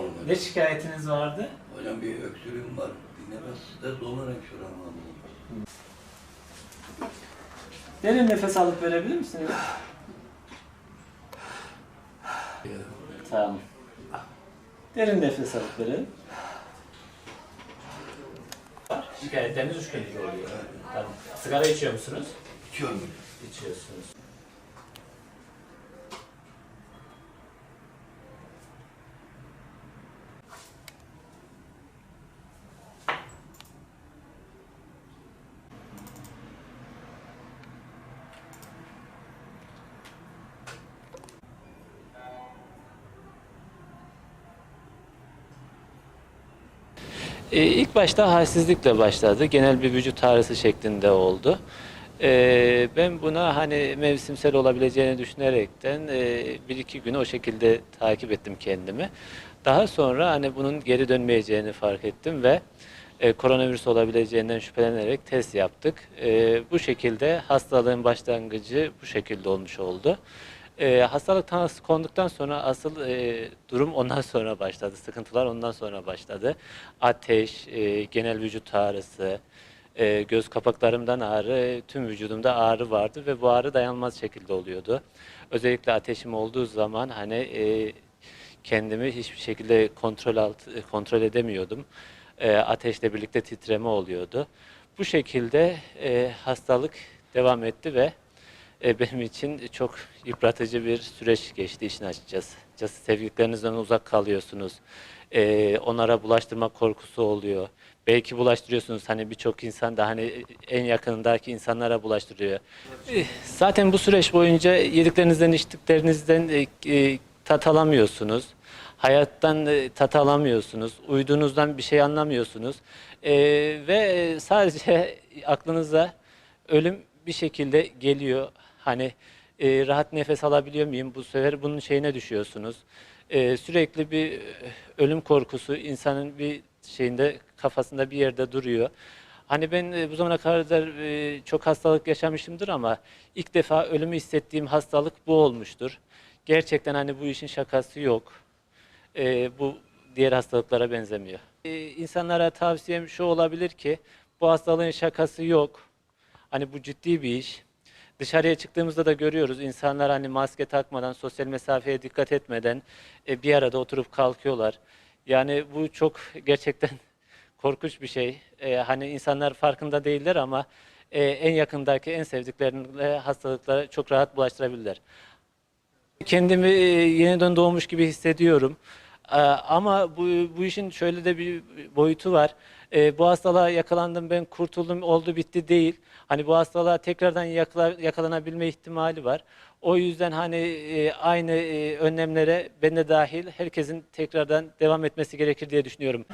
olun hocam. Ne şikayetiniz vardı? Hocam bir öksürüğüm var. Bir nefes de şu an var. Derin nefes alıp verebilir misiniz? Tamam. Derin nefes alıp verin. Şikayetleriniz üç gündür oluyor. Tamam. Sigara içiyor musunuz? İçiyorum. İçiyorsunuz. Ee, ilk başta halsizlikle başladı. Genel bir vücut ağrısı şeklinde oldu. Ee, ben buna hani mevsimsel olabileceğini düşünerekten e, bir iki gün o şekilde takip ettim kendimi. Daha sonra hani bunun geri dönmeyeceğini fark ettim ve e, koronavirüs olabileceğinden şüphelenerek test yaptık. E, bu şekilde hastalığın başlangıcı bu şekilde olmuş oldu. E, hastalık tanısı konduktan sonra asıl e, durum ondan sonra başladı. Sıkıntılar ondan sonra başladı. Ateş, e, genel vücut ağrısı, e, göz kapaklarımdan ağrı, e, tüm vücudumda ağrı vardı ve bu ağrı dayanılmaz şekilde oluyordu. Özellikle ateşim olduğu zaman hani e, kendimi hiçbir şekilde kontrol alt, kontrol edemiyordum. E, ateşle birlikte titreme oluyordu. Bu şekilde e, hastalık devam etti ve e, benim için çok yıpratıcı bir süreç geçti işin açıkçası. Sevdiklerinizden uzak kalıyorsunuz. E, onlara bulaştırma korkusu oluyor. Belki bulaştırıyorsunuz hani birçok insan da hani en yakınındaki insanlara bulaştırıyor. E, Zaten bu süreç boyunca yediklerinizden içtiklerinizden e, e, tat alamıyorsunuz. Hayattan e, tat alamıyorsunuz. Uyduğunuzdan bir şey anlamıyorsunuz. E, ve sadece aklınıza ölüm bir şekilde geliyor. Hani e, rahat nefes alabiliyor muyum? Bu sefer bunun şeyine düşüyorsunuz. E, sürekli bir e, ölüm korkusu insanın bir şeyinde kafasında bir yerde duruyor. Hani ben e, bu zamana kadar e, çok hastalık yaşamışımdır ama ilk defa ölümü hissettiğim hastalık bu olmuştur. Gerçekten hani bu işin şakası yok. Bu diğer hastalıklara benzemiyor. İnsanlara tavsiyem şu olabilir ki bu hastalığın şakası yok. Hani bu ciddi bir iş. Dışarıya çıktığımızda da görüyoruz insanlar hani maske takmadan, sosyal mesafeye dikkat etmeden e, bir arada oturup kalkıyorlar. Yani bu çok gerçekten korkunç bir şey. E, hani insanlar farkında değiller ama e, en yakındaki, en sevdiklerine hastalıklara çok rahat bulaştırabilirler. Kendimi e, yeniden doğmuş gibi hissediyorum. E, Ama bu, bu işin şöyle de bir boyutu var. E, Bu hastalığa yakalandım ben kurtuldum oldu bitti değil. Hani bu hastalığa tekrardan yakala- yakalanabilme ihtimali var. O yüzden hani e, aynı e, önlemlere ben de dahil herkesin tekrardan devam etmesi gerekir diye düşünüyorum.